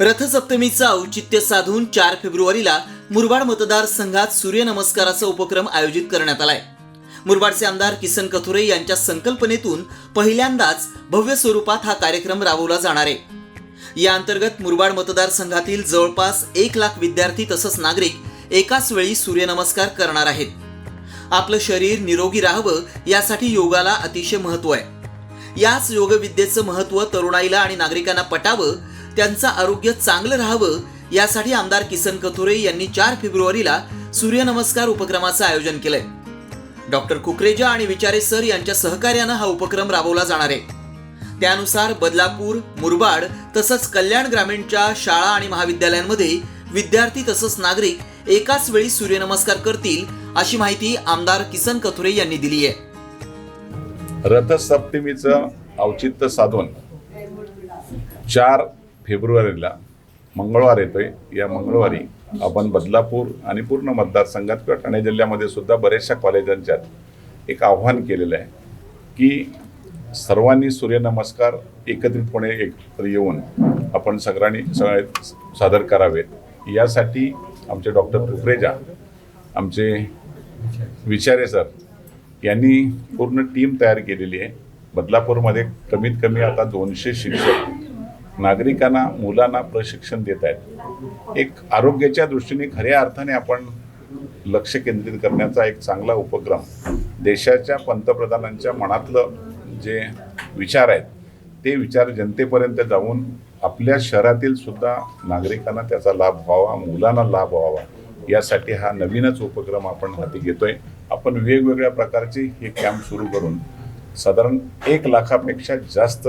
रथसप्तमीचं औचित्य साधून चार फेब्रुवारीला मुरबाड मतदारसंघात सूर्यनमस्काराचा उपक्रम आयोजित करण्यात आलाय. मुरबाडचे आमदार किसन कथोरे यांच्या संकल्पनेतून पहिल्यांदाच भव्य स्वरूपात हा कार्यक्रम राबवला जाणार आहे. या अंतर्गत मुरबाड मतदारसंघातील जवळपास एक लाख विद्यार्थी तसंच नागरिक एकाच वेळी सूर्यनमस्कार करणार आहेत. आपलं शरीर निरोगी राहावं यासाठी योगाला अतिशय महत्त्व आहे. याच योगविद्येचं महत्त्व तरुणाईला आणि नागरिकांना पटावं त्यांचं आरोग्य चांगलं राहावं यासाठी आमदार किसन कथोरे यांनी चार फेब्रुवारीला सूर्यनमस्कार उपक्रमाचं आयोजन केलंय. डॉक्टर कुकरेजा आणि विचारे सर यांच्या सहकार्यानं हा उपक्रम राबवला जाणार आहे. त्यानुसार बदलापूर मुरबाड तसंच कल्याण ग्रामीणच्या शाळा आणि महाविद्यालयांमध्ये विद्यार्थी तसंच नागरिक एकाच वेळी सूर्यनमस्कार करतील अशी माहिती आमदार किसन कथोरे यांनी दिली आहे. रथसप्तमीचं औचित्य साधून चार फेब्रुवारीला मंगळवार येतोय. या मंगळवारी आपण बदलापूर आणि पूर्ण मतदारसंघात किंवा ठाणे जिल्ह्यामध्ये सुद्धा बऱ्याचशा कॉलेजांच्यात एक आव्हान केलेलं आहे की सर्वांनी सूर्यनमस्कार एकत्रितपणे एक येऊन आपण सगळ्यांनी सगळे सादर करावेत. यासाठी आमचे डॉक्टर कुकरेजा आमचे विचारे सर यांनी पूर्ण टीम तयार केलेली आहे. बदलापूरमध्ये कमीत कमी आता दोनशे शिक्षक नागरिकांना मुलांना प्रशिक्षण देत आहेत. एक आरोग्याच्या दृष्टीने खऱ्या अर्थाने आपण लक्ष केंद्रित करण्याचा एक चांगला उपक्रम देशाच्या पंतप्रधानांच्या मनातलं जे विचार आहेत ते विचार जनतेपर्यंत जाऊन आपल्या शहरातील सुद्धा नागरिकांना त्याचा लाभ व्हावा मुलांना लाभ व्हावा यासाठी हा नवीनच उपक्रम आपण हाती घेतोय. आपण वेगवेगळ्या प्रकारचे हे कॅम्प सुरू करून साधारण एक लाखापेक्षा जास्त